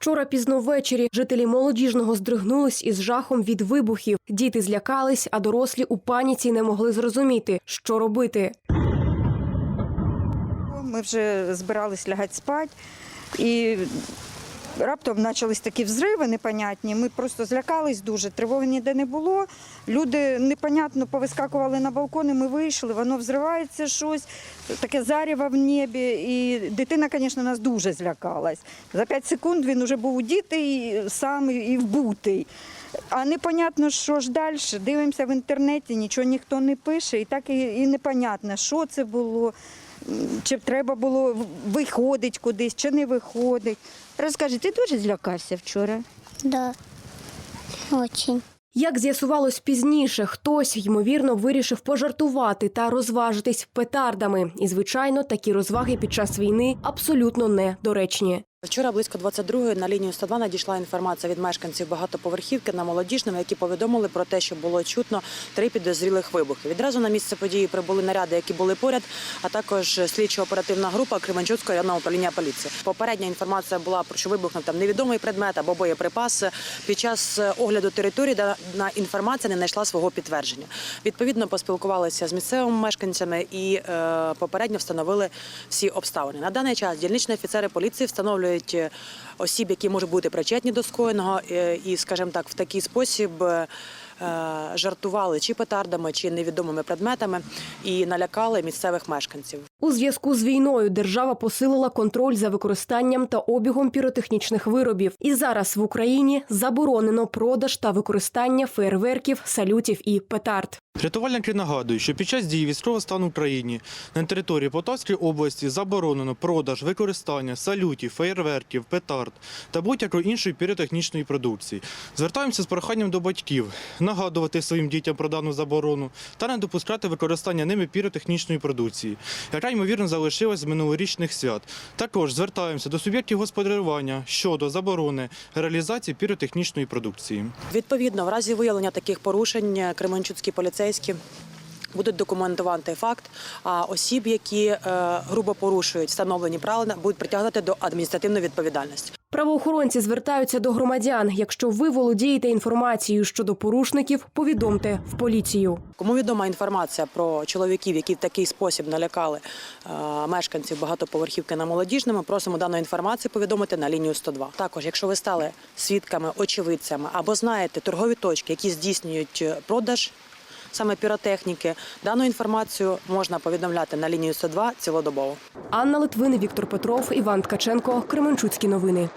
Вчора пізно ввечері жителі молодіжного здригнулись із жахом від вибухів. Діти злякались, а дорослі у паніці не могли зрозуміти, що робити. Ми вже збирались лягати спати, і раптом почались такі взриви непонятні. Ми просто злякались дуже, тривоги ніде не було. Люди непонятно повискакували на балкони, ми вийшли, воно взривається щось, таке зарєво в небі. І дитина, звісно, нас дуже злякалась. За 5 секунд він вже був удітий сам і вбутий. А непонятно, що ж далі. Дивимося в інтернеті, нічого ніхто не пише, і так і непонятно, що це було. Чи треба було виходить кудись, чи не виходить. Розкажи, ти дуже злякався вчора? Да, очень. Як з'ясувалось пізніше, хтось ймовірно вирішив пожартувати та розважитись петардами. І звичайно, такі розваги під час війни абсолютно недоречні. Вчора близько 22-ї на лінію 102 надійшла інформація від мешканців багатоповерхівки на молодіжному, які повідомили про те, що було чутно три підозрілих вибухи. Відразу на місце події прибули наряди, які були поряд, а також слідчо-оперативна група Кременчуцького районного управління поліції. Попередня інформація була про що вибухнув там невідомий предмет або боєприпас. Під час огляду території дана інформація не знайшла свого підтвердження. Відповідно, поспілкувалися з місцевими мешканцями і е, попередньо встановили всі обставини. На даний час дільничні офіцери поліції встановлюють е, осіб, які можуть бути причетні до скоєного, е, і, скажімо так, в такий спосіб. е, Жартували чи петардами, чи невідомими предметами і налякали місцевих мешканців. У зв'язку з війною держава посилила контроль за використанням та обігом піротехнічних виробів. І зараз в Україні заборонено продаж та використання фейерверків, салютів і петард. Рятувальники нагадують, що під час дії військового стану в Україні на території Полтавської області заборонено продаж, використання салютів, феєрверків, петард та будь-якої іншої піротехнічної продукції. Звертаємося з проханням до батьків нагадувати своїм дітям про дану заборону та не допускати використання ними піротехнічної продукції, яка ймовірно залишилась з минулорічних свят. Також звертаємося до суб'єктів господарювання щодо заборони реалізації піротехнічної продукції. Відповідно, в разі виявлення таких порушень кременчуцькі поліцейські будуть документувати факт. А осіб, які е, грубо порушують встановлені правила, будуть притягнути до адміністративної відповідальності. Правоохоронці звертаються до громадян. Якщо ви володієте інформацією щодо порушників, повідомте в поліцію. Кому відома інформація про чоловіків, які в такий спосіб налякали е, мешканців багатоповерхівки на молодіжному, просимо дану інформацію повідомити на лінію 102. Також, якщо ви стали свідками, очевидцями або знаєте торгові точки, які здійснюють е, продаж саме піротехніки, дану інформацію можна повідомляти на лінію 102 цілодобово. Анна Литвин, Віктор Петров, Іван Ткаченко, Кременчуцькі новини.